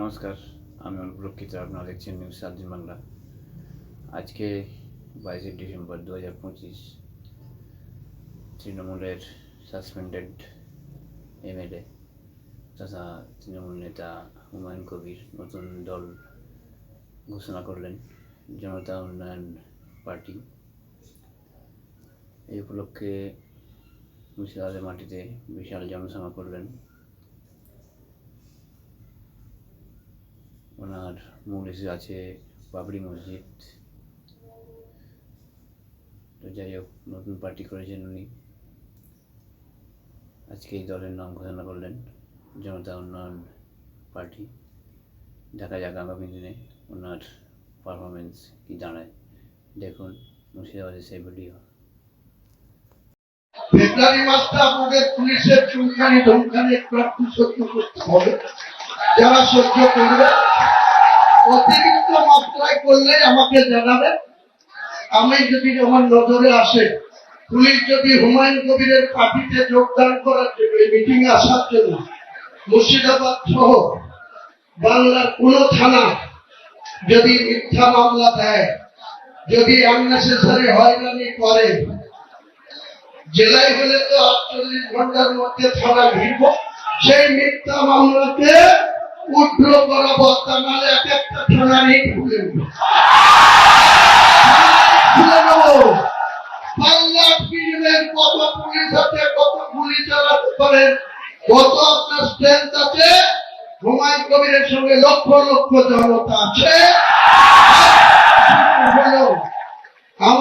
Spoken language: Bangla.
নমস্কার, আমি অনুপ্রক্ষিত আপনারা দেখছেন নিউজ সাতদিন বাংলা আজকে বাইশে ডিসেম্বর দু হাজার পঁচিশ, তৃণমূলের সাসপেন্ডেড এমএলএ তথা তৃণমূল নেতা হুমায়ুন কবির নতুন দল ঘোষণা করলেন, জনতা উন্নয়ন পার্টি। এই উপলক্ষে মুর্শিদাবাদের মাটিতে বিশাল জনসভা করলেন ওনার মূল ইস্যু আছে, বাবরি মসজিদ। তো যাই হোক, নতুন পার্টি করেছেন উনি। আজকে এই দলের নাম ঘোষণা করলেন জনতা উন্নয়ন পার্টি। দেখা যাক আগামী দিনে ওনার পারফরমেন্স কি দাঁড়ায়। দেখুন মুর্শিদাবাদের সেই ভিডিও। ফেব্রুয়ারি মাসটা আপনাদের পুলিশের একটু সহ্য করতে হবে। যারা সহ্য করবে করলে আমাকে জানাবেন আমি যদি আমার নজরে আসে, পুলিশ যদি হুমায়ুন কবিরের পার্টিতে যোগদান করার জন্য মিটিং আসার জন্য মুর্শিদাবাদ সহ বাংলার কোন থানা যদি মিথ্যা মামলা দেয়, যদি আননেসেসারি হয়রানি করে, জেলায় হলে তো আটচল্লিশ ঘণ্টার মধ্যে থানা ভিড়ব সেই মিথ্যা মামলাকে উদ্র করাবো তা নাহলে ঢালানে ফুলে উঠবে কত পুলিশ আছে কত গুলি চালাতে পারেন কত আপনার স্ট্রেংথ আছে হুমায়ুন কবিরের সঙ্গে লক্ষ লক্ষ জনতা আছে আমার